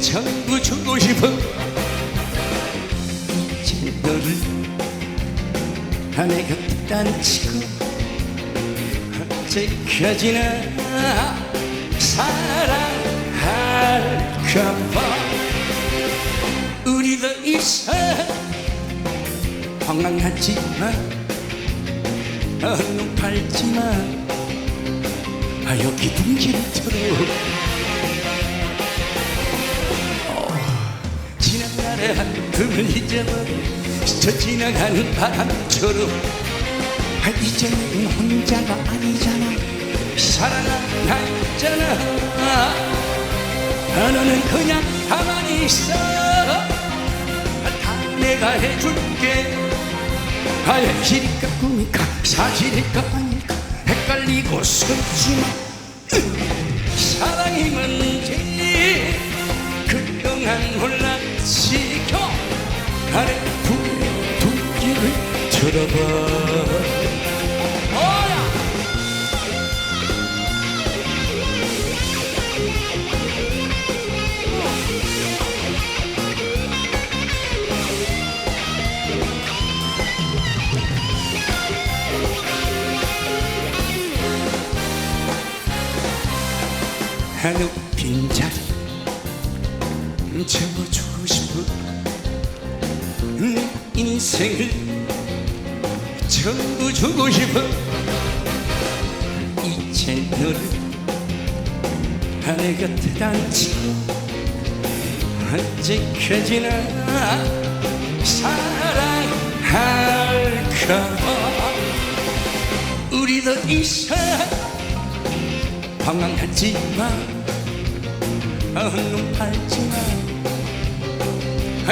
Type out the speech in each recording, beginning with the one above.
전부 주고 싶어 이제 너를 아내 곁에 딴치고 언제까지나 사랑할까봐. 우리 더 이상 황망하지만 눈 팔지만 아 여기 둥지를 틀어 날의 한금을 잊어버려 스쳐 지나가는 바람처럼. 아, 이제는 혼자가 아니잖아. 사랑하잖아. 아, 너는 그냥 가만히 있어. 아, 다 내가 해줄게. 아, 현실일까 꿈일까? 사실일까? 아닐까? 헷갈리고 서지마. 사랑이 뭔 아래 두기를 들어봐. 어야 하늘 빈자리 채워주고 싶어 내 인생을 전부 주고 싶어 이제 너를 하늘 곁에 단치고 언제까지나 사랑할까봐 우리 더 이상 방황하지 마. 눈 팔지마. 아,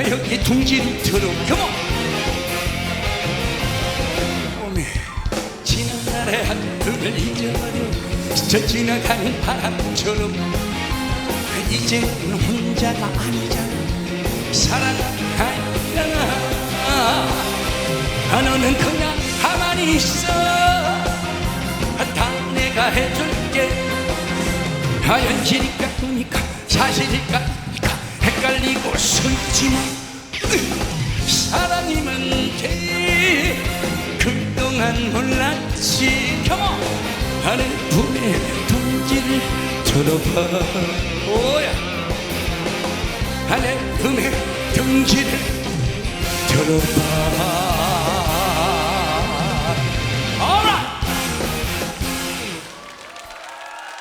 여기 둥지를 come on. 오메 지난 날의 한금을 잊어버려 스쳐 지나가는 바람처럼 아, 이제는 혼자가 아니잖아. 사랑하잖아 아, 너는 그냥 가만히 있어. 아, 다 내가 해줄게. 사실일까 아닐까 헷갈리고 숨지마 사랑이 뭔지 그동안 몰랐지. 경험 하늘 품에 둥지를 들어봐. 오야? 하늘 품에 둥지를 들어봐